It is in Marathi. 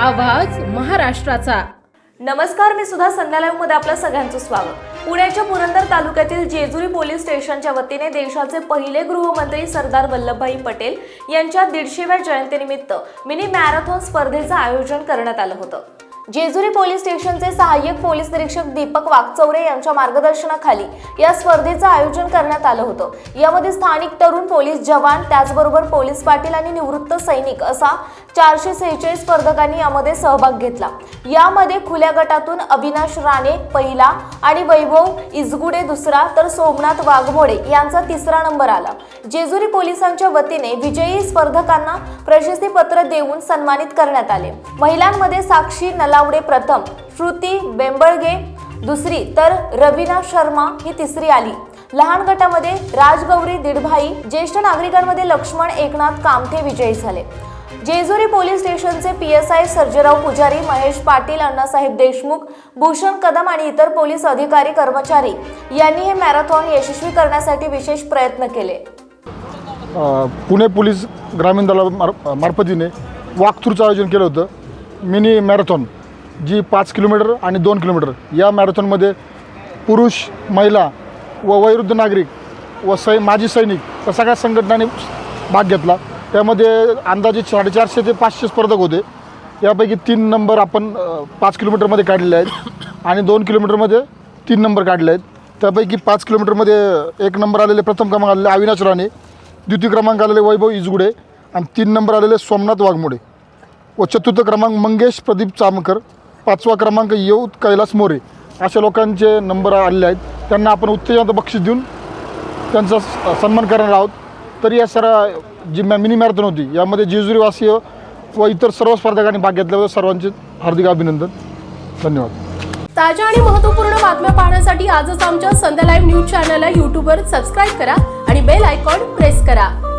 आवाज महाराष्ट्राचा. नमस्कार मी सुद्धा संध्यालयमध्ये आपलं सगळ्यांचं स्वागत. पुण्याच्या पुरंदर तालुक्यातील जेजुरी पोलीस स्टेशनच्या वतीने देशाचे पहिले गृहमंत्री सरदार वल्लभभाई पटेल यांच्या दीडशेव्या जयंतीनिमित्त मिनी मॅरेथॉन स्पर्धेचं आयोजन करण्यात आलं होतं. जेजुरी पोलीस स्टेशनचे सहाय्यक पोलीस निरीक्षक दीपक वाघचौरे यांच्या मार्गदर्शनाखाली या स्पर्धेचं आयोजन करण्यात आलं होतं. यामध्ये स्थानिक तरुण पोलीस जवान त्याचबरोबर पोलीस पाटील आणि निवृत्त सैनिक असा चारशे सेहेचाळीस स्पर्धकांनी यामध्ये सहभाग घेतला. यामध्ये खुल्या गटातून अविनाश राणे पहिला आणि वैभव इजगुडे दुसरा तर सोमनाथ वाघमोडे यांचा तिसरा नंबर आला. जेजुरी पोलिसांच्या वतीने विजयी स्पर्धकांना प्रशस्तीपत्र देऊन सन्मानित करण्यात आले. महिलांमध्ये साक्षी नलावडे प्रथम श्रुती बेंबळगे दुसरी तर रवीना शर्मा ही तिसरी आली. लहान गटामध्ये राजगौरी दिडभाई ज्येष्ठ नागरिकांमध्ये लक्ष्मण एकनाथ कामठे विजयी झाले. जेजुरी पोलीस स्टेशनचे P S I Sarjerao Pujari Mahesh Patil Annasaheb Deshmukh Bhushan Kadam आणि इतर पोलीस अधिकारी कर्मचारी यांनी हे मॅरेथॉन यशस्वी करण्यासाठी विशेष प्रयत्न केले. पुणे पोलीस ग्रामीण दला मार्फतीने वाकथूरचं आयोजन केलं होतं. Mini marathon. जी पाच किलोमीटर आणि दोन किलोमीटर या मॅरेथॉनमध्ये पुरुष महिला व वयोवृद्ध नागरिक व सै माजी सैनिक या सगळ्या संघटनांनी भाग घेतला. त्यामध्ये अंदाजे साडेचारशे ते पाचशे स्पर्धक होते. यापैकी तीन नंबर आपण पाच किलोमीटरमध्ये काढलेले आहेत आणि दोन किलोमीटरमध्ये तीन नंबर काढले आहेत. त्यापैकी पाच किलोमीटरमध्ये एक नंबर आलेले प्रथम क्रमांक आलेले अविनाश राणे द्वितीय क्रमांक आलेले वैभव इजगुडे आणि तीन नंबर आलेले सोमनाथ वाघमोडे व चतुर्थ क्रमांक मंगेश प्रदीप चामकर पाचवा क्रमांक येऊत कैलास मोरे. अशा लोकांचे नंबर आलेले आहेत. त्यांना आपण उत्तेजनाचं बक्षीस देऊन त्यांचा स- सन्मान करणार आहोत. तरी या सर जी मॅ मिनी मॅरेथॉन होती यामध्ये जेजुरीवासीय व इतर सर्व स्पर्धकांनी भाग घेतल्याबद्दल सर्वांचे हार्दिक अभिनंदन. धन्यवाद. ताज्या आणि महत्त्वपूर्ण बातम्या पाहण्यासाठी आजच आमच्या संध्या लाईव्ह न्यूज चॅनलला यूट्यूबवर सबस्क्राईब करा आणि बेल आयकॉन प्रेस करा.